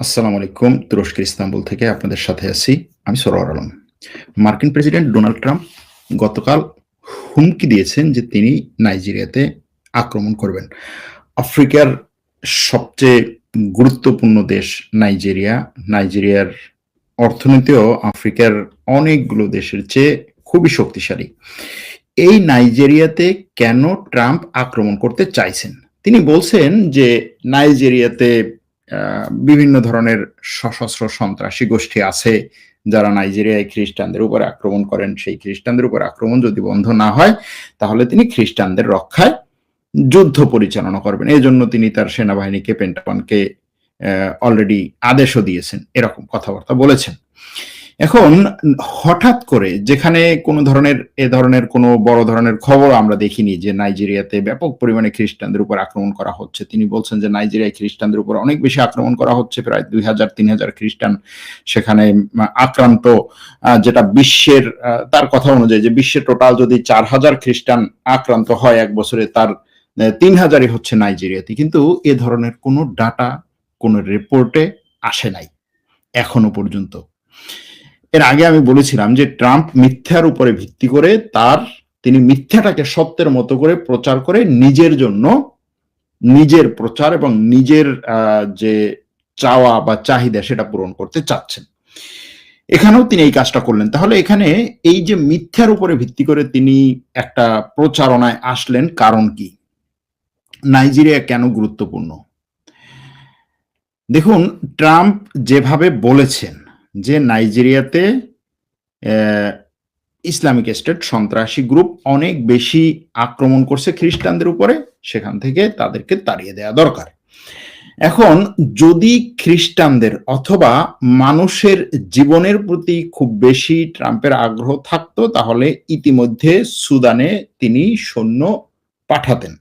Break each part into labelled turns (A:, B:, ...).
A: আসসালামু আলাইকুম তুরস্কের ইস্তাম্বুল থেকে আপনাদের সাথে আছি আমি সরোয়ার আলম। মার্কিন প্রেসিডেন্ট ডোনাল্ড ট্রাম্প গতকাল হুমকি দিয়েছেন যে তিনি নাইজেরিয়াতে আক্রমণ করবেন। আফ্রিকার সবচেয়ে গুরুত্বপূর্ণ দেশ নাইজেরিয়া। নাইজেরিয়ার অর্থনীতিও আফ্রিকার অনেকগুলো দেশের চেয়ে খুবই শক্তিশালী। এই নাইজেরিয়াতে কেন ট্রাম্প আক্রমণ করতে চাইছেন? তিনি বলছেন যে নাইজেরিয়াতে বিভিন্ন ধরনের সশস্ত্র সন্ত্রাসী গোষ্ঠী আছে যারা নাইজেরিয়ায় খ্রিস্টানদের উপর আক্রমণ করেন। সেই খ্রিস্টানদের উপর আক্রমণ যদি বন্ধ না হয়, তাহলে তিনি খ্রিস্টানদের রক্ষায় যুদ্ধ পরিচালনা করবেন। এই জন্য তিনি তার সেনাবাহিনীকে পেন্টাগনকে অলরেডি আদেশও দিয়েছেন। এরকম কথাবার্তা বলেছেন। এখন হঠাৎ করে যেখানে কোনো ধরনের, এ ধরনের কোনো বড় ধরনের খবর আমরা দেখিনি যে নাইজেরিয়াতে ব্যাপক পরিমাণে খ্রিস্টানদের উপর আক্রমণ করা হচ্ছে। তিনি বলছেন যে নাইজেরিয়ায় খ্রিস্টানদের উপর অনেক বেশি আক্রমণ করা হচ্ছে, প্রায় দুই হাজার, তিন হাজার খ্রিস্টান সেখানে আক্রান্ত যেটা বিশ্বের তার কথা অনুযায়ী যে বিশ্বের টোটাল যদি চার হাজার খ্রিস্টান আক্রান্ত হয় এক বছরে, তার তিন হাজারই হচ্ছে নাইজেরিয়াতে। কিন্তু এ ধরনের কোনো ডাটা, কোনো রিপোর্টে আসে নাই, এখনও পর্যন্ত। এর আগে আমি বলেছিলাম যে ট্রাম্প মিথ্যার উপরে ভিত্তি করে তার, তিনি মিথ্যাটাকে সত্যের মতো করে প্রচার করে নিজের জন্য নিজের প্রচার এবং নিজের যে চাওয়া বা চাহিদা সেটা পূরণ করতে চাচ্ছেন। এখানেও তিনি এই কাজটা করলেন। তাহলে এখানে এই যে মিথ্যার উপরে ভিত্তি করে তিনি একটা প্রচারণায় আসলেন কারণ কি? নাইজেরিয়া কেন গুরুত্বপূর্ণ? দেখুন, ট্রাম্প যেভাবে বলেছেন যে নাইজেরিয়াতে ইসলামিক স্টেট সন্ত্রাসী গ্রুপ অনেক বেশি আক্রমণ করছে খ্রিস্টানদের উপরে, সেখান থেকে তাদেরকে তাড়িয়ে দেওয়া দরকার। এখন যদি খ্রিস্টানদের অথবা মানুষের জীবনের প্রতি খুব বেশি ট্রাম্পের আগ্রহ থাকতো, তাহলে ইতিমধ্যে সুদানে তিনি সৈন্য পাঠাতেন।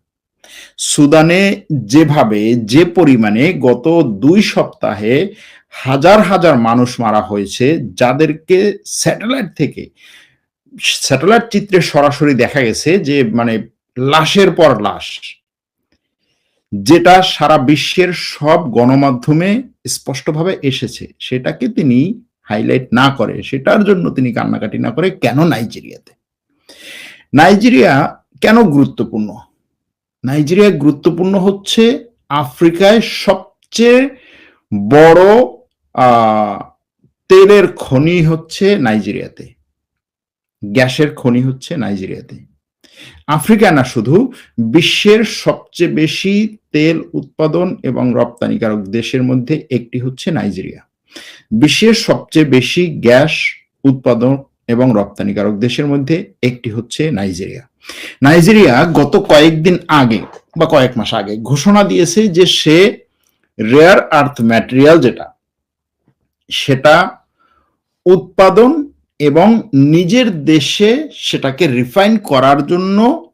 A: সুদানে যেভাবে, যে পরিমাণে গত দুই সপ্তাহে হাজার হাজার মানুষ মারা হয়েছে যাদেরকে স্যাটেলাইট থেকে, স্যাটেলাইট চিত্রে সরাসরি দেখা গেছে যে মানে লাশের পর লাশ, যেটা সারা বিশ্বের সব গণমাধ্যমে স্পষ্টভাবে এসেছে। সেটাকে তিনি হাইলাইট না করে, সেটার জন্য তিনি কান্নাকাটি না করে কেন নাইজেরিয়াতে? নাইজেরিয়া কেন গুরুত্বপূর্ণ? নাইজেরিয়া গুরুত্বপূর্ণ হচ্ছে আফ্রিকায় সবচেয়ে বড় তেলের খনি হচ্ছে নাইজেরিয়াতে। গ্যাসের খনি হচ্ছে নাইজেরিয়াতে। আফ্রিকা না শুধু, বিশ্বের সবচেয়ে বেশি তেল উৎপাদন এবং রপ্তানিকারক দেশের মধ্যে একটি হচ্ছে নাইজেরিয়া। বিশ্বের সবচেয়ে বেশি গ্যাস উৎপাদন এবং রপ্তানিকারক দেশের মধ্যে একটি হচ্ছে নাইজেরিয়া। নাইজেরিয়া গত কয়েকদিন আগে বা কয়েক মাস আগে ঘোষণা দিয়েছে যে সে রেয়ার আর্থ ম্যাটেরিয়াল যেটা সেটা উৎপাদন এবং নিজের দেশে সেটাকে রিফাইন করার জন্য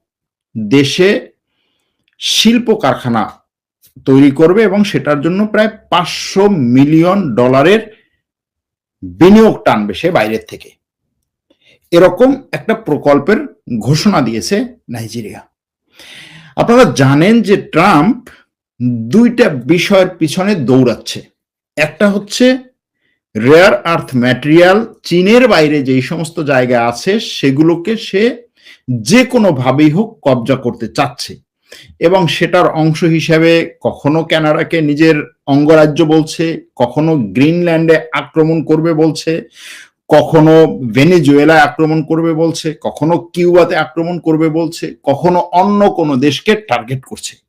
A: দেশে শিল্প কারখানা তৈরি করবে এবং সেটার জন্য প্রায় পাঁচশো মিলিয়ন ডলারের বিনিয়োগ টানবে সে বাইরের থেকে। এরকম একটা প্রকল্পের ঘোষণা দিয়েছে নাইজেরিয়া। আপনারা জানেন যে ট্রাম্প দুইটা বিষয়ের পিছনে দৌড়াচ্ছে। একটা হচ্ছে রেয়ার আর্থ ম্যাটেরিয়াল চীনের বাইরে যেই সমস্ত জায়গা আছে, সেগুলোকে সে যে কোনোভাবেই হোক কবজা করতে চাচ্ছে। এবং সেটার অংশ হিসেবে কখনো ক্যানাডাকে নিজের অঙ্গরাজ্য বলছে, কখনো গ্রিনল্যান্ডে আক্রমণ করবে বলছে, কখনো ভেনেজুয়েলায় আক্রমণ করবে বলছে, কখনো কিউবাতে আক্রমণ করবে বলছে, কখনো অন্য কোনো দেশকে টার্গেট করছে।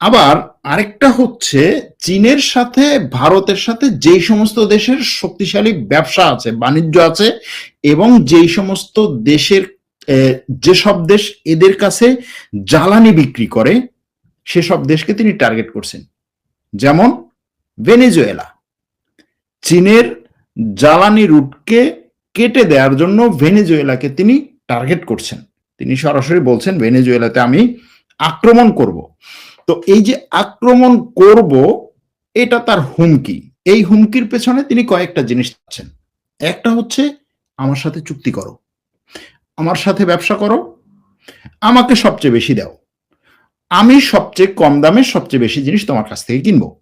A: আবার আরেকটা হচ্ছে চীনের সাথে, ভারতের সাথে যেই সমস্ত দেশের শক্তিশালী ব্যবসা আছে, বাণিজ্য আছে, এবং যেই সমস্ত দেশের যেসব দেশ এদের কাছে জ্বালানি বিক্রি করে, সেসব দেশকে তিনি টার্গেট করছেন। যেমন ভেনেজুয়েলা। চীনের জ্বালানি রুটকে কেটে দেওয়ার জন্য ভেনেজুয়েলাকে তিনি টার্গেট করছেন। তিনি সরাসরি বলছেন, ভেনেজুয়েলাতে আমি আক্রমণ করব। তো এই যে আক্রমণ করব, এটা তার হুমকি। এই হুমকির পেছনে তিনি কয়েকটা জিনিস চাচ্ছেন একটা হচ্ছে, আমার সাথে চুক্তি করো। আমার সাথে ব্যবসা করো। আমাকে সবচেয়ে বেশি দাও। আমি সবচেয়ে কম দামে সবচেয়ে বেশি জিনিস তোমার কাছ থেকে কিনবো।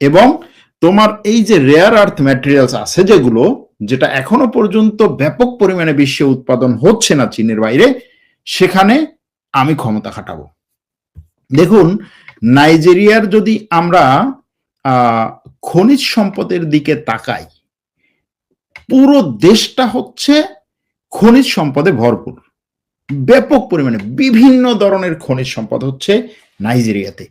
A: এবং তোমার এই যে রেয়ার আর্থ ম্যাটেরিয়ালস আছে যেগুলো, যেটা এখনও পর্যন্ত ব্যাপক পরিমাণে বিশ্বে উৎপাদন হচ্ছে না চীনের বাইরে, সেখানে আমি ক্ষমতা খাটাবো। দেখুন, নাইজেরিয়ার যদি আমরা খনিজ সম্পদের দিকে তাকাই, পুরো দেশটা হচ্ছে খনিজ সম্পদে ভরপুর। ব্যাপক পরিমাণে বিভিন্ন ধরনের খনিজ সম্পদ হচ্ছে নাইজেরিয়াতে।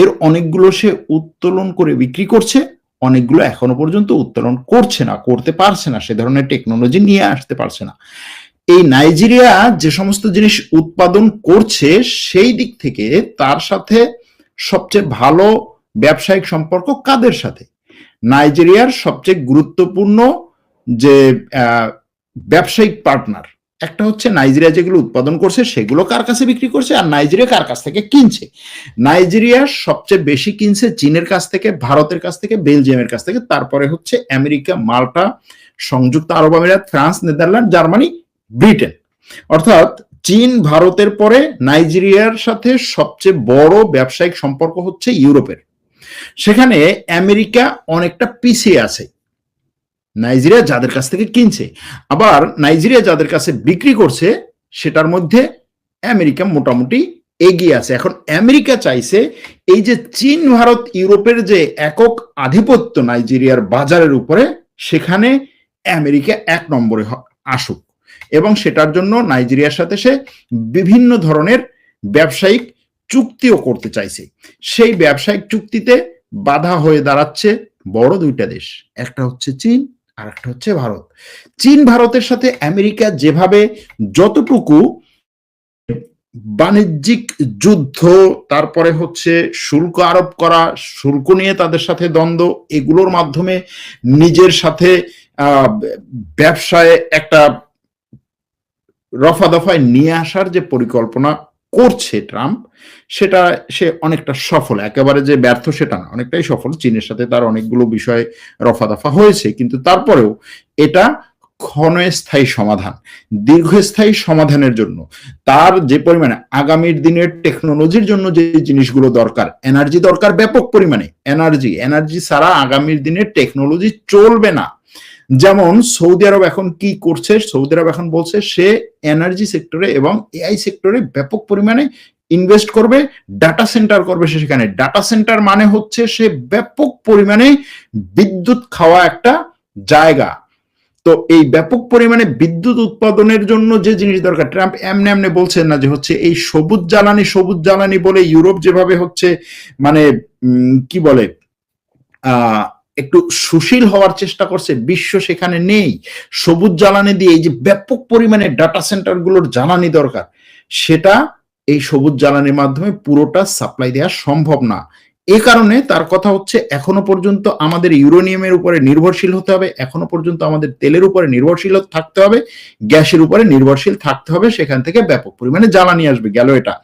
A: এর অনেকগুলো সে উত্তোলন করে বিক্রি করছে, অনেকগুলো এখনও পর্যন্ত উত্তোলন করছে না, করতে পারছে না, সে ধরনের টেকনোলজি নিয়ে আসতে পারছে না। এই নাইজেরিয়া যে সমস্ত জিনিস উৎপাদন করছে, সেই দিক থেকে তার সাথে সবচেয়ে ভালো ব্যবসায়িক সম্পর্ক কাদের সাথে? নাইজেরিয়ার সবচেয়ে গুরুত্বপূর্ণ যে ব্যবসায়িক পার্টনার একটা হচ্ছে নাইজেরিয়া যেগুলো উৎপাদন করছে, সেগুলো কার কাছে বিক্রি করছে আর নাইজেরিয়া কার কাছ থেকে কিনছে? নাইজেরিয়া সবচেয়ে বেশি কিনছে চীনের কাছ থেকে, ভারতের কাছ থেকে, বেলজিয়ামের কাছ থেকে, তারপরে হচ্ছে আমেরিকা, মাল্টা, সংযুক্ত আরব আমিরাত, ফ্রান্স, নেদারল্যান্ড, জার্মানি ব্রিটেন। অর্থাৎ চীন ভারতের পরে নাইজেরিয়ার সাথে সবচেয়ে বড় ব্যবসায়িক সম্পর্ক হচ্ছে ইউরোপের। সেখানে আমেরিকা অনেকটা পিছিয়ে আছে। নাইজেরিয়া যাদের কাছ থেকে কিনছে। আবার নাইজেরিয়া যাদের কাছে বিক্রি করছে, সেটার মধ্যে আমেরিকা মোটামুটি এগিয়ে আছে। এখন আমেরিকা চাইছে এই যে চীন, ভারত, ইউরোপের যে একক আধিপত্য নাইজেরিয়ার বাজারের উপরে, সেখানে আমেরিকা এক নম্বরে আসুক। এবং সেটার জন্য নাইজেরিয়ার সাথে সে বিভিন্ন ধরনের ব্যবসায়িক চুক্তিও করতে চাইছে। সেই ব্যবসায়িক চুক্তিতে বাধা হয়ে দাঁড়াচ্ছে বড় দুইটা দেশ, একটা হচ্ছে চীন আর একটা হচ্ছে ভারত। চীন ভারতের সাথে আমেরিকা যেভাবে যতটুকু বাণিজ্যিক যুদ্ধ, তারপরে হচ্ছে শুল্ক আরোপ করা, শুল্ক নিয়ে তাদের সাথে দ্বন্দ্ব, এগুলোর মাধ্যমে নিজের সাথে ব্যবসায় একটা রফা দফায় নিয়ে আসার যে পরিকল্পনা করছে ট্রাম্প, সেটা সে অনেকটা সফল। একেবারে যে ব্যর্থ সেটা না, অনেকটাই সফল। চীনের সাথে তার অনেকগুলো বিষয়ে রফা দফা হয়েছে, কিন্তু তারপরেও এটা ক্ষণস্থায়ী সমাধান, দীর্ঘস্থায়ী সমাধানের জন্য। তার যে পরিমাণে আগামীর দিনের টেকনোলজির জন্য যে জিনিসগুলো দরকার এনার্জি দরকার ব্যাপক পরিমাণে। এনার্জি এনার্জি ছাড়া আগামীর দিনের টেকনোলজি চলবে না। যেমন সৌদি আরব এখন কি করছে? সৌদি আরব এখন বলছে সে এনার্জি সেক্টরে এবং এআই সেক্টরে ব্যাপক পরিমাণে ইনভেস্ট করবে ডাটা সেন্টার করবে সে সেখানে। ডাটা সেন্টার মানে হচ্ছে সে ব্যাপক পরিমাণে বিদ্যুৎ খাওয়া একটা জায়গা। তো এই ব্যাপক পরিমাণে বিদ্যুৎ উৎপাদনের জন্য যে জিনিস দরকার ট্রাম্প এমনি এমনি বলছেন না যে হচ্ছে এই সবুজ জ্বালানি সবুজ জ্বালানি বলে ইউরোপ যেভাবে হচ্ছে মানে কি বলে একটু সুশীল হওয়ার চেষ্টা করছে, বিশ্ব সেখানে নেই। সবুজ জ্বালানি দিয়ে এই যে ব্যাপক পরিমাণে ডাটা সেন্টারগুলোর জ্বালানি দরকার, সেটা এই সবুজ জ্বালানির মাধ্যমে পুরোটা সাপ্লাই দেওয়া সম্ভব না। এ কারণে তার কথা হচ্ছে, এখনও পর্যন্ত আমাদের ইউরোনিয়ামের উপরে নির্ভরশীল হতে হবে, এখনও পর্যন্ত আমাদের তেলের উপরে নির্ভরশীল থাকতে হবে, গ্যাসের উপরে নির্ভরশীল থাকতে হবে, সেখান থেকে ব্যাপক পরিমাণে জ্বালানি আসবে, গেল এটা।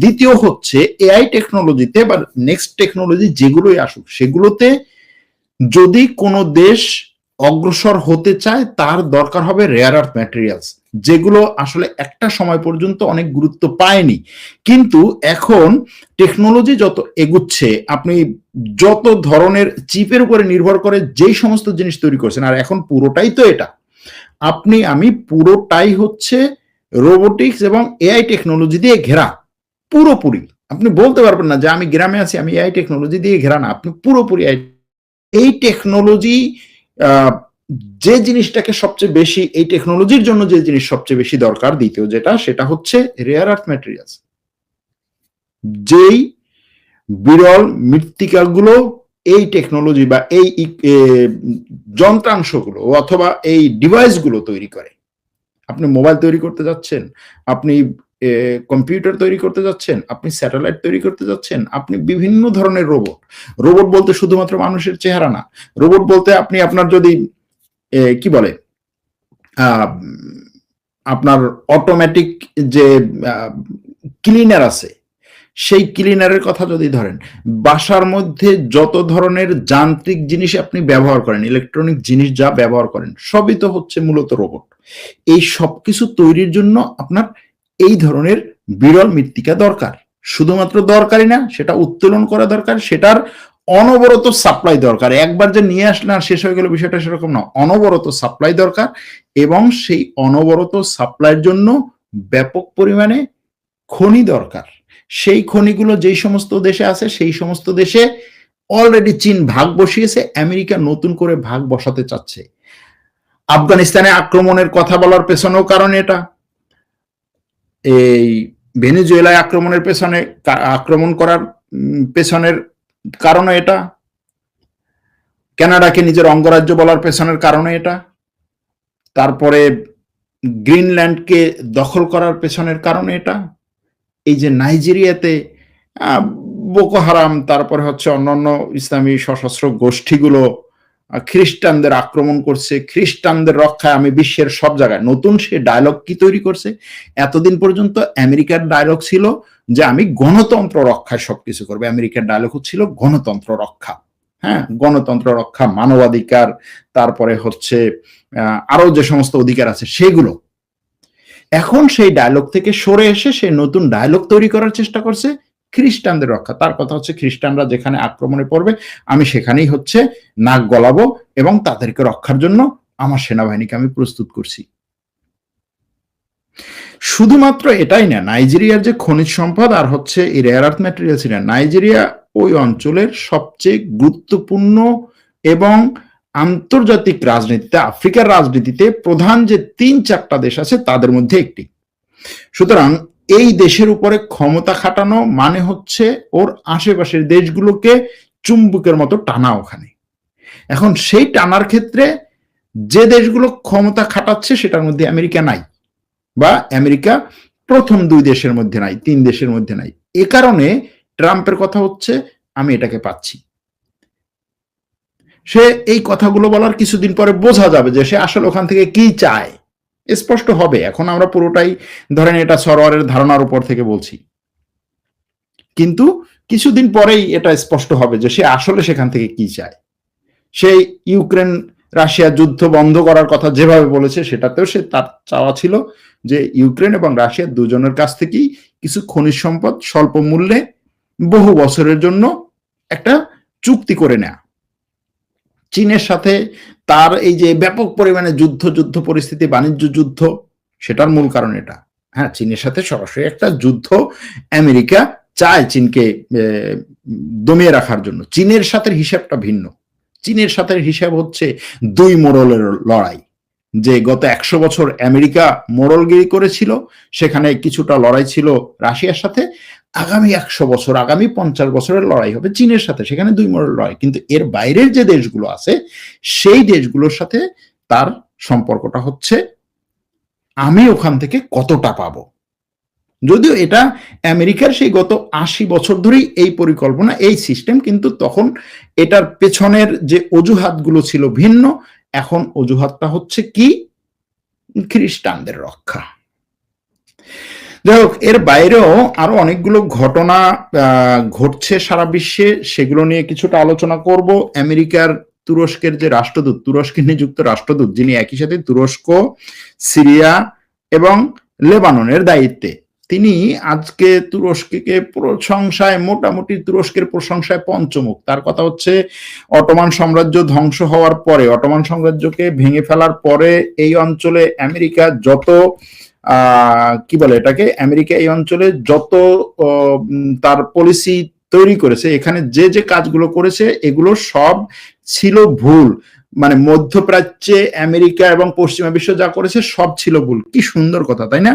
A: দ্বিতীয় হচ্ছে এআই টেকনোলজিতে বা নেক্সট টেকনোলজি যেগুলোই আসুক, সেগুলোতে যদি কোনো দেশ অগ্রসর হতে চায়, তার দরকার হবে রেয়ার আর্থ ম্যাটেরিয়ালস যেগুলো আসলে একটা সময় পর্যন্ত অনেক গুরুত্ব পায়নি। কিন্তু এখন টেকনোলজি যত এগুচ্ছে, আপনি যত ধরনের চিপের উপরে নির্ভর করে যেই সমস্ত জিনিস তৈরি করছেন, আর এখন পুরোটাই তো এটা। আপনি, আমি পুরোটাই হচ্ছে রোবোটিক্স এবং এআই টেকনোলজি দিয়ে ঘেরা, পুরোপুরি। আপনি বলতে পারবেন না যে আমি গ্রামে আছি, আমি এআই টেকনোলজি দিয়ে ঘেরা না, আপনি পুরোপুরি AI এই টেকনোলজি যে জিনিসটাকে সবচেয়ে বেশি, এই টেকনোলজির জন্য যে জিনিস সবচেয়ে বেশি দরকার, দ্বিতীয় যেটা, সেটা হচ্ছে রেয়ার আর্থ ম্যাটেরিয়ালস যেই বিরল মৃত্তিকাগুলো এই টেকনোলজি বা এই যন্ত্রাংশগুলো অথবা এই ডিভাইসগুলো তৈরি করে। আপনি মোবাইল তৈরি করতে যাচ্ছেন, আপনি কম্পিউটার তৈরি করতে যাচ্ছেন, আপনি স্যাটেলাইট তৈরি করতে যাচ্ছেন, আপনি বিভিন্ন ধরনের রোবট রোবট বলতে শুধুমাত্র মানুষের চেহারা না। রোবট বলতে আপনি আপনার যদি কি বলে আপনার অটোমেটিক যে ক্লিনার আছে, সেই ক্লিনারের কথা যদি ধরেন, বাসার মধ্যে যত ধরনের যান্ত্রিক জিনিস আপনি ব্যবহার করেন ইলেকট্রনিক জিনিস যা ব্যবহার করেন, সবই তো হচ্ছে মূলত রোবট এই সবকিছু তৈরির জন্য আপনার এই ধরনের বিরল মৃত্তিকা দরকার। শুধুমাত্র দরকারই না, সেটা উত্তোলন করা দরকার, সেটার অনবরত সাপ্লাই দরকার। একবার যে নিয়ে আসলে আর শেষ হয়ে গেল বিষয়টা সেরকম না। অনবরত সাপ্লাই দরকার এবং সেই অনবরত সাপ্লাইয়ের জন্য ব্যাপক পরিমাণে খনি দরকার। সেই খনিগুলো যেই সমস্ত দেশে আছে, সেই সমস্ত দেশে অলরেডি চীন ভাগ বসিয়েছে, আমেরিকা নতুন করে ভাগ বসাতে চাচ্ছে। আফগানিস্তানে আক্রমণের কথা বলার পেছনেও কারণ এটা। এই ভেনেজুয়েলায় আক্রমণের পেছনে আক্রমণ করার পেছনের কারণ এটা? কানাডাকে নিজের অঙ্গরাজ্য বলার পেছনের কারণে এটা? তারপরে গ্রিনল্যান্ডকে দখল করার পেছনের কারণে এটা? এই যে নাইজেরিয়াতে বোকো হারাম, তারপরে হচ্ছে অন্যান্য ইসলামী সশস্ত্র গোষ্ঠীগুলো খ্রিস্টানদের আক্রমণ করছে, খ্রিস্টানদের রক্ষায় আমি বিশ্বের সব জায়গায়। নতুন সে ডায়লগ কি তৈরি করছে? এতদিন পর্যন্ত আমেরিকার ডায়লগ ছিল যে আমি গণতন্ত্র রক্ষায় সবকিছু করব। আমেরিকার ডায়লগ হচ্ছিল গণতন্ত্র রক্ষা। হ্যাঁ গণতন্ত্র রক্ষা, মানবাধিকার, তারপরে হচ্ছে আরও যে সমস্ত অধিকার আছে সেগুলো। এখন সেই ডায়লগ থেকে সরে এসে সে নতুন ডায়লগ তৈরি করার চেষ্টা করছে। খ্রিস্টানদের রক্ষা। তার কথা হচ্ছে খ্রিস্টানরা যেখানে আক্রমণে পড়বে, আমি সেখানেই হচ্ছে নাক গলাবো এবং তাদেরকে রক্ষার জন্য আমার সেনাবাহিনীকে আমি প্রস্তুত করছি। শুধুমাত্র এটাই না, নাইজেরিয়ার যে খনিজ সম্পদ আর হচ্ছে এই রেয়ার আর্থ ম্যাটেরিয়াল ছিল নাইজেরিয়া ওই অঞ্চলের সবচেয়ে গুরুত্বপূর্ণ এবং আন্তর্জাতিক রাজনীতিতে, আফ্রিকার রাজনীতিতে প্রধান যে তিন চারটা দেশ আছে, তাদের মধ্যে একটি। সুতরাং এই দেশের উপরে ক্ষমতা খাটানো মানে হচ্ছে ওর আশেপাশের দেশগুলোকে চুম্বকের মতো টানা ওখানে। এখন সেই টানার ক্ষেত্রে যে দেশগুলো ক্ষমতা খাটাচ্ছে সেটার মধ্যে আমেরিকা নাই বা আমেরিকা প্রথম দুই দেশের মধ্যে নাই, তিন দেশের মধ্যে নাই। এ কারণে ট্রাম্পের কথা হচ্ছে, আমি এটাকে পাচ্ছি। সে এই কথাগুলো বলার কিছুদিন পরে বোঝা যাবে যে সে আসলে ওখান থেকে কি চায়। স্পষ্ট হবে। এখন আমরা পুরোটাই ধরেন এটা সরোয়ারের ধারণার উপর থেকে বলছি। কিন্তু কিছুদিন পরেই এটা স্পষ্ট হবে যে সে আসলে সেখান থেকে কি চায়। সেই ইউক্রেন, রাশিয়া যুদ্ধ বন্ধ করার কথা যেভাবে বলেছে, সেটাতেও সে তার চাওয়া ছিল যে ইউক্রেন এবং রাশিয়া দুজনের কাছ থেকেই কিছু খনিজ সম্পদ স্বল্প মূল্যে বহু বছরের জন্য একটা চুক্তি করে নেয়া। চীনের সাথে তার এই যে ব্যাপক পরিমাণে যুদ্ধ যুদ্ধ পরিস্থিতি, বাণিজ্য যুদ্ধ, সেটার মূল কারণ এটা। হ্যাঁ চীনের সাথে সরাসরি একটা যুদ্ধ আমেরিকা চায় চীনকে দমিয়ে রাখার জন্য। চীনের সাথে হিসাবটা ভিন্ন। চীনের সাথে হিসাব হচ্ছে দুই মোড়লের লড়াই। যে গত একশো বছর আমেরিকা মোড়লগিরি করেছিল, সেখানে কিছুটা লড়াই ছিল রাশিয়ার সাথে আগামী একশো বছর, আগামী পঞ্চাশ বছরের লড়াই হবে চীনের সাথে, সেখানে দুই মোড়ের লড়াই। কিন্তু এর বাইরের যে দেশগুলো আছে, সেই দেশগুলোর সাথে তার সম্পর্কটা হচ্ছে, আমি ওখান থেকে কতটা পাবো? যদিও এটা আমেরিকার সেই গত আশি বছর ধরেই এই পরিকল্পনা, এই সিস্টেম কিন্তু তখন এটার পেছনের যে অজুহাতগুলো ছিল ভিন্ন, এখন অজুহাতটা হচ্ছে কি? খ্রিস্টানদের রক্ষা। যাই হোক এর বাইরেও আরও অনেকগুলো ঘটনা ঘটছে সারা বিশ্বে। সেগুলো নিয়ে কিছুটা আলোচনা করব। আমেরিকার তুরস্কের যে রাষ্ট্রদূত, তুরস্কে নিযুক্ত রাষ্ট্রদূত, যিনি একই সাথে তুরস্ক, সিরিয়া এবং লেবাননের দায়িত্বে। তিনি আজকে তুরস্ককে প্রশংসায়, মোটামুটি তুরস্কের প্রশংসায় পঞ্চমুখ। তার কথা হচ্ছে, অটোমান সাম্রাজ্য ধ্বংস হওয়ার পরে, অটোমান সাম্রাজ্যকে ভেঙে ফেলার পরে এই অঞ্চলে আমেরিকা যত কি বলে এটাকে? আমেরিকা এই অঞ্চলে যত তার পলিসি তৈরি করেছে, এখানে যে যে কাজগুলো করেছে, এগুলো সব ছিল ভুল। মানে মধ্যপ্রাচ্যে আমেরিকা এবং পশ্চিমা বিশ্ব যা করেছে, সব ছিল ভুল। কি সুন্দর কথা, তাই না?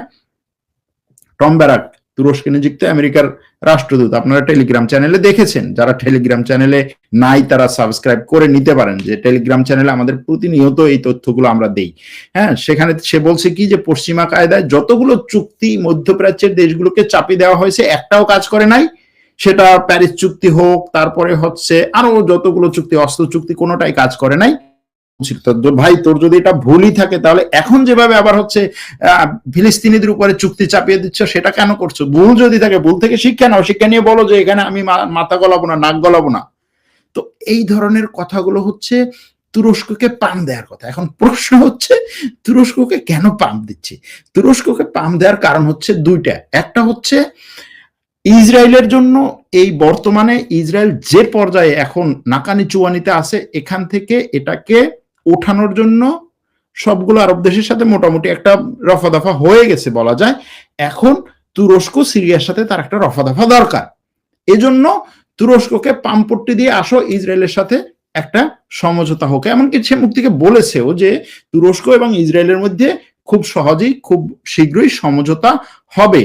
A: টম ব্যারাক তুরস্কে নিযুক্ত আমেরিকার রাষ্ট্রদূত। আপনারা টেলিগ্রাম চ্যানেলে দেখেছেন। যারা টেলিগ্রাম চ্যানেলে নাই, তারা সাবস্ক্রাইব করে নিতে পারেন যে টেলিগ্রাম চ্যানেলে আমাদের প্রতিনিয়ত এই তথ্যগুলো আমরা দেই। হ্যাঁ সেখানে সে বলছে কি যে পশ্চিমা কায়দায় যতগুলো চুক্তি মধ্যপ্রাচ্যের দেশগুলোকে চাপিয়ে দেওয়া হয়েছে, একটাও কাজ করে নাই। সেটা প্যারিস চুক্তি হোক, তারপরে হচ্ছে আরও যতগুলো চুক্তি, অস্ত্র চুক্তি, কোনোটাই কাজ করে নাই। ভাই, তোর যদি এটা ভুলই থাকে, তাহলে এখন যেভাবে আবার হচ্ছে ফিলিস্তিনিদের উপরে চুক্তি চাপিয়ে দিচ্ছ, সেটা কেন করছ? ভুল যদি থাকে, ভুল থেকে শিক্ষা নাও। শিক্ষা নিয়ে বলো যে, এখানে আমি মাথা গলাবো না, নাক গলাবো না। তো এই ধরনের কথাগুলো হচ্ছে তুরস্ককে পাম দেওয়ার কথা। এখন প্রশ্ন হচ্ছে, তুরস্ককে কেন পাম দিচ্ছে? তুরস্ককে পাম দেওয়ার কারণ হচ্ছে দুইটা। একটা হচ্ছে, ইসরায়েলের জন্য এই বর্তমানে ইসরায়েল যে পর্যায়ে এখন নাকানি চুয়ানিতে আছে, এখান থেকে এটাকে ওঠানোর জন্য সবগুলো আরব দেশের সাথে মোটামুটি একটা রফা দফা হয়ে গেছে বলা যায়। এখন তুরস্ক সিরিয়ার সাথে তার একটা রফা দফা দরকার। এজন্য তুরস্ককে পাম্পট্টি দিয়ে আসো, ইসরায়েলের সাথে একটা সমঝোতা হোক। এমনকি সে মুক্তিকে বলেছেও যে তুরস্ক এবং ইসরায়েলের মধ্যে খুব সহজেই, খুব শীঘ্রই সমঝোতা হবে।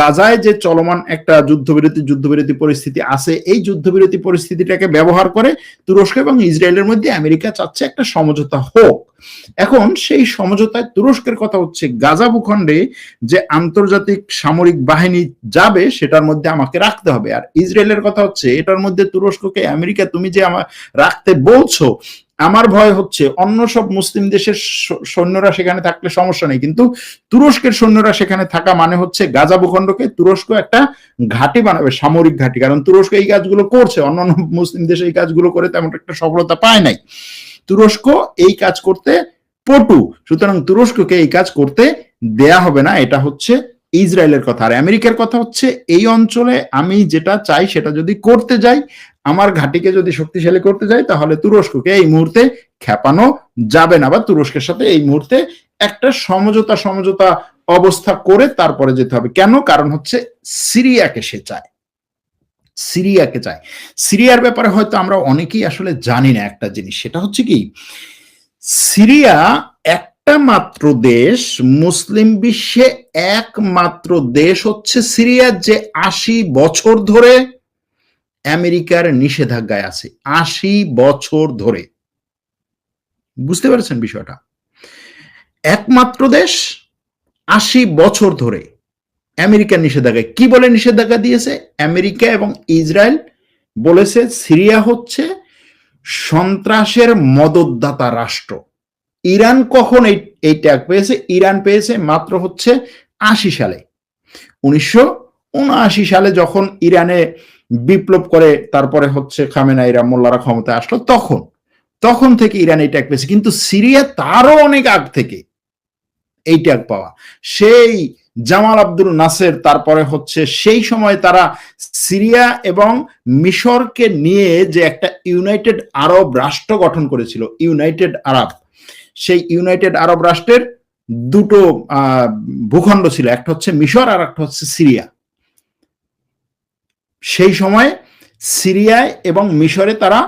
A: গাজায় যে চলমান একটা যুদ্ধবিরতি যুদ্ধবিরতি পরিস্থিতি আছে, এই যুদ্ধবিরতি পরিস্থিতিটাকে ব্যবহার করে তুরস্ক এবং ইসরায়েলের মধ্যে আমেরিকা চাচ্ছে একটা সমঝোতা হোক। এখন সেই সমঝোতায় তুরস্কের কথা হচ্ছে, গাজা ভূখণ্ডে যে আন্তর্জাতিক সামরিক বাহিনী যাবে, সেটার মধ্যে আমাকে রাখতে হবে। আর ইসরায়েলের কথা হচ্ছে, এটার মধ্যে তুরস্ককে, আমেরিকা, তুমি যে আমার রাখতে বলছো আমার ভয় হচ্ছে অন্য সব মুসলিম দেশের সৈন্যরা সেখানে থাকলে সমস্যা নেই। কিন্তু তুরস্কের সৈন্যরা সেখানে থাকা মানে হচ্ছে গাজা ভূখণ্ডকে তুরস্ক একটা ঘাঁটি বানাবে, সামরিক ঘাঁটি। কারণ তুরস্ক এই কাজগুলো করছে অন্যান্য মুসলিম দেশে এই কাজগুলো করে তেমন একটা সফলতা পায় নাই। তুরস্ক এই কাজ করতে পটু, সুতরাং তুরস্ককে এই কাজ করতে দেয়া হবে না, এটা হচ্ছে ইসরায়েলের কথা। আর আমেরিকার কথা হচ্ছে, এই অঞ্চলে আমি যেটা চাই সেটা যদি করতে যাই আমার ঘাটিকে যদি শক্তিশালী করতে যাই, তাহলে তুরস্ককে এই মুহূর্তে খেপানো যাবে না বা তুরস্কের সাথে এই মুহূর্তে একটা সমঝোতা সমঝোতা অবস্থা করে তারপরে যেতে হবে। কেন? কারণ হচ্ছে সিরিয়াকে সে চায়। সিরিয়াকে চায়। সিরিয়ার ব্যাপারে হয়তো আমরা অনেকেই আসলে জানি না একটা জিনিস, সেটা হচ্ছে কি? সিরিয়া একটা মাত্র দেশ, মুসলিম বিশ্বে একমাত্র দেশ হচ্ছে সিরিয়া, যে আশি বছর ধরে আমেরিকার নিষেধাজ্ঞায় আছে আশি বছর ধরে। বুঝতে পারছেন বিষয়টা? একমাত্র দেশ আশি বছর ধরে আমেরিকার নিষেধাজ্ঞায়। কি বলে নিষেধাজ্ঞা দিয়েছে? আমেরিকা এবং ইসরায়েল বলেছে সিরিয়া হচ্ছে সন্ত্রাসের মদতদাতা রাষ্ট্র। ইরান কখন এই এই ট্যাগ পেয়েছে? ইরান পেয়েছে মাত্র হচ্ছে আশি সালে। উনিশশো উনআশি সালে যখন ইরানে বিপ্লব করে তারপরে হচ্ছে খামেনাইরা মোল্লারা ক্ষমতায় আসলো তখন। তখন থেকে ইরান এই ট্যাগ পেয়েছে। কিন্তু সিরিয়া তারও অনেক আগ থেকে এই ট্যাগ পাওয়া। সেই জামাল আব্দুল নাসের তারপরে হচ্ছে সেই সময় তারা সিরিয়া এবং মিশরকে নিয়ে যে একটা ইউনাইটেড আরব রাষ্ট্র গঠন করেছিল, ইউনাইটেড আরব। সেই ইউনাইটেড আরব রাষ্ট্রের দুটো ভূখণ্ড ছিল, একটা হচ্ছে মিশর আর একটা হচ্ছে সিরিয়া। সেই সময় সিরিয়ায় এবং মিশরে তারা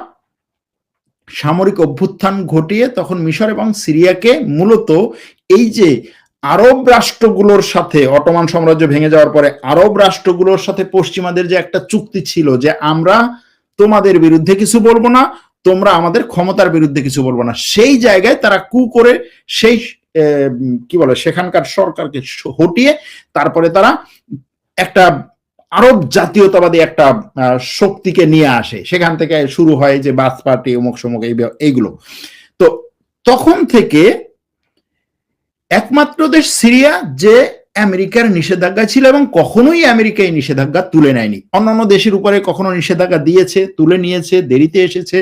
A: সামরিক অভ্যুত্থান ঘটিয়ে তখন মিশর এবং সিরিয়াকে মূলত এই যে আরব রাষ্ট্রগুলোর সাথে, অটোমান সাম্রাজ্য ভেঙে যাওয়ার পরে আরব রাষ্ট্রগুলোর সাথে পশ্চিমাদের যে একটা চুক্তি ছিল যে আমরা তোমাদের বিরুদ্ধে কিছু বলব না, তোমরা আমাদের ক্ষমতার বিরুদ্ধে কিছু বলব না। সেই জায়গায় তারা কু করে সেই কি বলে, সেখানকার সরকারকে হটিয়ে তারপরে তারা একটা আরব জাতীয়তাবাদী একটা শক্তিকে নিয়ে আসে। সেখান থেকে শুরু হয় যে বাস পার্টি, অমুক সমুক এইগুলো। তো তখন থেকে একমাত্র দেশ সিরিয়া যে আমেরিকার নিষেধাজ্ঞা ছিল এবং কখনোই আমেরিকা এই নিষেধাজ্ঞা তুলে নেয়নি। অন্যান্য দেশের উপরে কখনো নিষেধাজ্ঞা দিয়েছে, তুলে নিয়েছে, দেরিতে এসেছে।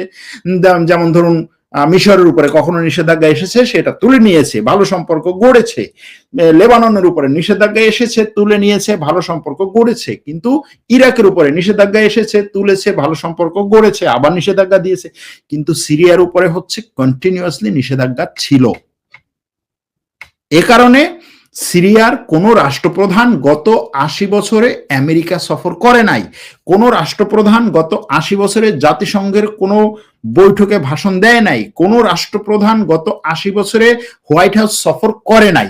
A: যেমন ধরুন মিশরের উপরে কখনো নিষেধাজ্ঞা এসেছে, সেটা তুলে নিয়েছে, ভালো সম্পর্ক গড়েছে। লেবাননের উপরে নিষেধাজ্ঞা এসেছে, তুলে নিয়েছে, ভালো সম্পর্ক গড়েছে। কিন্তু ইরাকের উপরে নিষেধাজ্ঞা এসেছে, তুলেছে, ভালো সম্পর্ক গড়েছে, আবার নিষেধাজ্ঞা দিয়েছে। কিন্তু সিরিয়ার উপরে হচ্ছে কন্টিনিউয়াসলি নিষেধাজ্ঞা ছিল। এ কারণে সিরিয়ার কোন রাষ্ট্রপ্রধান গত আশি বছরে আমেরিকা সফর করে নাই। কোন রাষ্ট্রপ্রধান গত আশি বছরে জাতিসংঘের কোন বৈঠকে ভাষণ দেয় নাই। কোন রাষ্ট্রপ্রধান গত আশি বছরে হোয়াইট হাউস সফর করে নাই।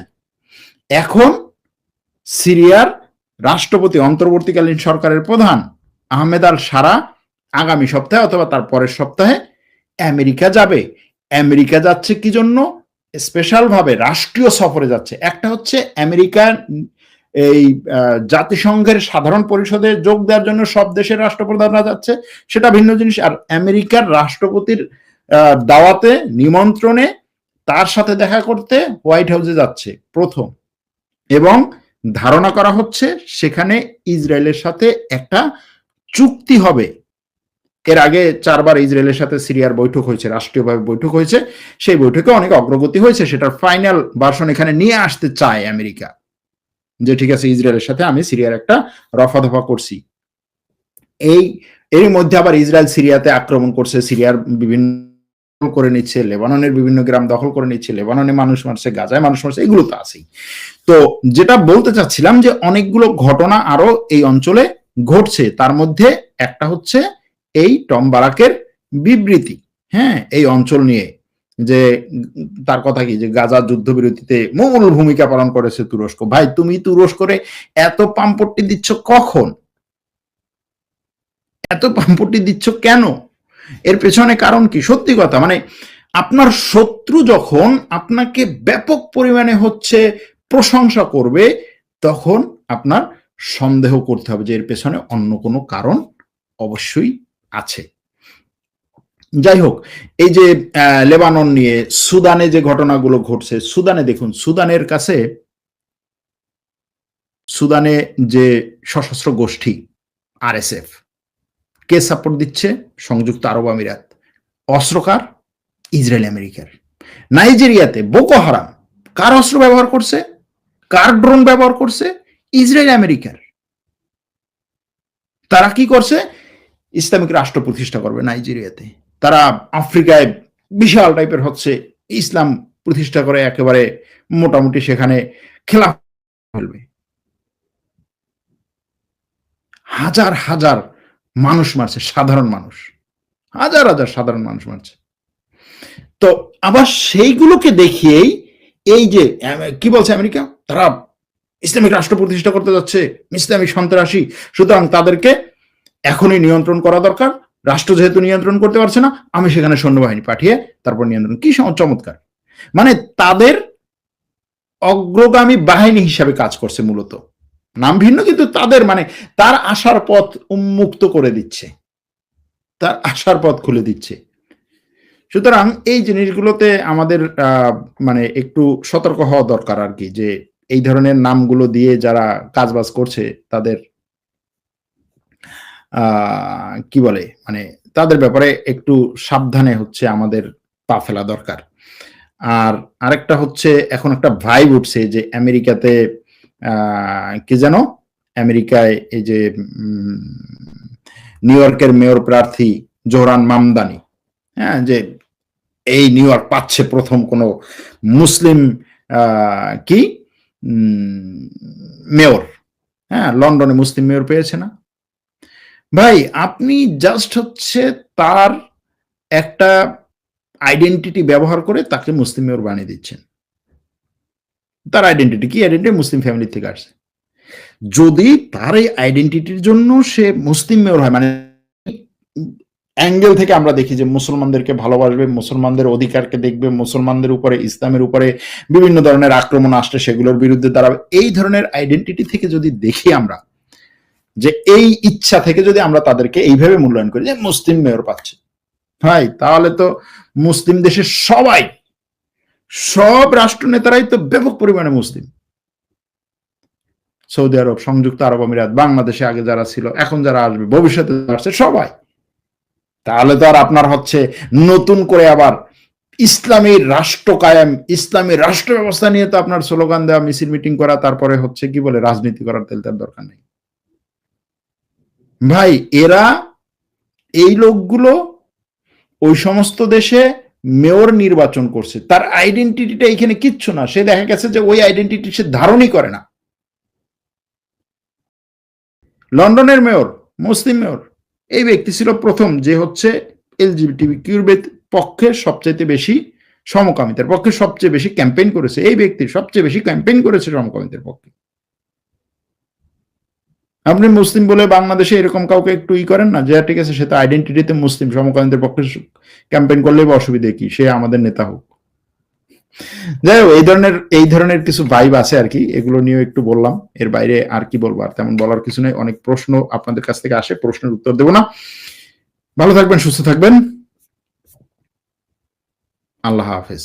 A: এখন সিরিয়ার রাষ্ট্রপতি অন্তর্বর্তীকালীন সরকারের প্রধান আহমেদ আল সারা আগামী সপ্তাহে অথবা তার পরের সপ্তাহে আমেরিকা যাবে। আমেরিকা যাচ্ছে কি জন্য? স্পেশাল ভাবে রাষ্ট্রীয় সফরে যাচ্ছে। একটা হচ্ছে আমেরিকার, এই জাতিসংঘের সাধারণ পরিষদে যোগ দেওয়ার জন্য সব দেশের রাষ্ট্রপ্রধানরা যাচ্ছে, সেটা ভিন্ন জিনিস। আর আমেরিকার রাষ্ট্রপতির দাওয়াতে, নিমন্ত্রণে তার সাথে দেখা করতে হোয়াইট হাউসে যাচ্ছে প্রথম। এবং ধারণা করা হচ্ছে সেখানে ইসরায়েলের সাথে একটা চুক্তি হবে। এর আগে চারবার ইসরায়েলের সাথে সিরিয়ার বৈঠক হয়েছে, রাষ্ট্রীয়ভাবে বৈঠক হয়েছে। সেই বৈঠকে অনেক অগ্রগতি হয়েছে, সেটার ফাইনাল ভার্সন এখানে নিয়ে আসতে চায় আমেরিকা। যে ঠিক আছে, ইসরায়েলের সাথে আমি সিরিয়ার একটা রফা দফা করছি। এই এর মধ্যে আবার ইসরায়েল সিরিয়াতে আক্রমণ করছে, সিরিয়ার বিভিন্ন করে নিচ্ছে, লেবাননের বিভিন্ন গ্রাম দখল করে নিচ্ছে, লেবাননে মানুষ মারছে, গাজায় মানুষ মারছে, এগুলো তো আছেই। তো যেটা বলতে চাচ্ছিলাম যে অনেকগুলো ঘটনা আরও এই অঞ্চলে ঘটছে, তার মধ্যে একটা হচ্ছে এই টম বারাকের বিবৃতি হ্যাঁ এই অঞ্চল নিয়ে যে তার কথা কি, যে গাজার যুদ্ধবিরতিতে মূল ভূমিকা পালন করেছে তুরস্ক। ভাই, তুমি তুরস্করে এত পাম্পট্টি দিচ্ছ কখন? এত পাম্পট্টি দিচ্ছ কেন? এর পেছনে কারণ কি? সত্যি কথা মানে আপনার শত্রু যখন আপনাকে ব্যাপক পরিমাণে হচ্ছে প্রশংসা করবে, তখন আপনার সন্দেহ করতে হবে যে এর পেছনে অন্য কোনো কারণ অবশ্যই আছে। যাই হোক এই যে লেবানন নিয়ে সুদানে যে ঘটনাগুলো ঘটছে, সুদানে দেখুন, সুদানের কাছে সুদানে যে সশস্ত্র গোষ্ঠী, আরএসএফ, কে সাপোর্ট দিচ্ছে? সংযুক্ত আরব আমিরাত। অস্ত্রকার ইসরায়েল আমেরিকার। নাইজেরিয়াতে বোকো হারাম। কার অস্ত্র ব্যবহার করছে? কার ড্রোন ব্যবহার করছে? ইসরায়েল আমেরিকার। তারা কি করছে? ইসলামিক রাষ্ট্র প্রতিষ্ঠা করবে নাইজেরিয়াতে। তারা আফ্রিকায় বিশাল টাইপের হচ্ছে ইসলাম প্রতিষ্ঠা করে, একেবারে মোটামুটি সেখানে খেলা ফেলবে হাজার হাজার মানুষ মারছে, সাধারণ মানুষ। হাজার হাজার সাধারণ মানুষ মারছে। তো আবার সেইগুলোকে দেখিয়েই এই যে কি বলছে আমেরিকা? তারা ইসলামিক রাষ্ট্র প্রতিষ্ঠা করতে যাচ্ছে, ইসলামিক সন্ত্রাসী। সুতরাং তাদেরকে এখনই নিয়ন্ত্রণ করা দরকার। রাষ্ট্র যেহেতু নিয়ন্ত্রণ করতে পারছে না, আমি সেখানে সৈন্যবাহিনী পাঠিয়ে তারপর নিয়ন্ত্রণ। কি চমৎকার। মানে তাদের অগ্রগামী বাহিনী হিসাবে কাজ করছে মূলত। নাম ভিন্ন, কিন্তু তাদের মানে তার আসার পথ উন্মুক্ত করে দিচ্ছে। তার আসার পথ খুলে দিচ্ছে। সুতরাং এই জিনিসগুলোতে আমাদের মানে একটু সতর্ক হওয়া দরকার আর কি, যে এই ধরনের নামগুলো দিয়ে যারা কাজবাজ করছে, তাদের কি বলে? মানে তাদের ব্যাপারে একটু সাবধানে হচ্ছে আমাদের পা ফেলা দরকার। আর আরেকটা হচ্ছে এখন একটা ভাইব উঠছে যে আমেরিকাতে কি যেন আমেরিকায় এই যে নিউ ইয়র্কের মেয়র প্রার্থী জোহরান মামদানি হ্যাঁ যে এই নিউ ইয়র্ক পাচ্ছে প্রথম কোন মুসলিম কি? মেয়র হ্যাঁ লন্ডনে মুসলিম মেয়র পেয়েছে না? ভাই, আপনি জাস্ট হচ্ছে তার একটা আইডেন্টিটি ব্যবহার করে তাকে মুসলিম মেয়র বানিয়ে দিচ্ছেন। তার আইডেন্টিটি কি? আইডেন্টি মুসলিম ফ্যামিলি থেকে আসছে। যদি তার এই আইডেন্টিটির জন্য সে মুসলিম মেয়র হয় মানে অ্যাঙ্গেল থেকে আমরা দেখি যে মুসলমানদেরকে ভালোবাসবে, মুসলমানদের অধিকারকে দেখবে, মুসলমানদের উপরে, ইসলামের উপরে বিভিন্ন ধরনের আক্রমণ আসছে সেগুলোর বিরুদ্ধে দাঁড়াবে। এই ধরনের আইডেন্টিটি থেকে যদি দেখি আমরা যে এই ইচ্ছা থেকে যদি আমরা তাদেরকে এইভাবে মূল্যায়ন করি, যে মুসলিম মেয়র পাচ্ছে। ভাই, তাহলে তো মুসলিম দেশের সবাই, সব রাষ্ট্র নেতারাই তো ব্যাপক পরিমাণে মুসলিম। সৌদি আরব, সংযুক্ত আরব আমিরাত, বাংলাদেশে আগে যারা ছিল, এখন যারা আসবে, ভবিষ্যতে আসছে, সবাই। তাহলে তো আর আপনার হচ্ছে নতুন করে আবার ইসলামী রাষ্ট্র কায়েম, ইসলামী রাষ্ট্র ব্যবস্থা নিয়ে তো আপনার স্লোগান দেওয়া, মিছিল মিটিং করা, তারপরে হচ্ছে কি বলে, রাজনীতি করার তেল তার দরকার নেই। ভাই, এরা এই লোকগুলো ওই সমস্ত দেশে মেয়র নির্বাচন করছে। তার আইডেন্টিটিটা এখানে কিচ্ছু না। সে দেখা গেছে যে ওই আইডেন্টিটি সে ধারণই করে না। লন্ডনের মেয়র, মুসলিম মেয়র, এই ব্যক্তি ছিল প্রথম যে হচ্ছে এলজিবিটি কিউর পক্ষে সবচেয়ে বেশি সমকামিতার পক্ষে সবচেয়ে বেশি ক্যাম্পেইন করেছে। এই ব্যক্তি সবচেয়ে বেশি ক্যাম্পেইন করেছে সমকামিতার পক্ষে। আপনি মুসলিম বলে বাংলাদেশে এরকম কাউকে একটু ই করেন না, যে ঠিক আছে, সে তো আইডেন্টিটিতে মুসলিম সমকালীনদের পক্ষে ক্যাম্পেইন করলে অসুবিধে কি? সে আমাদের নেতা হোক। যাই হোক, এই ধরনের এই ধরনের কিছু ভাইব আছে আর কি, এগুলো নিয়ে একটু বললাম। এর বাইরে আর কি বলব, আর তেমন বলার কিছু নেই। অনেক প্রশ্ন আপনাদের কাছ থেকে আসে, প্রশ্নের উত্তর দেব না। ভালো থাকবেন, সুস্থ থাকবেন। আল্লাহ হাফেজ।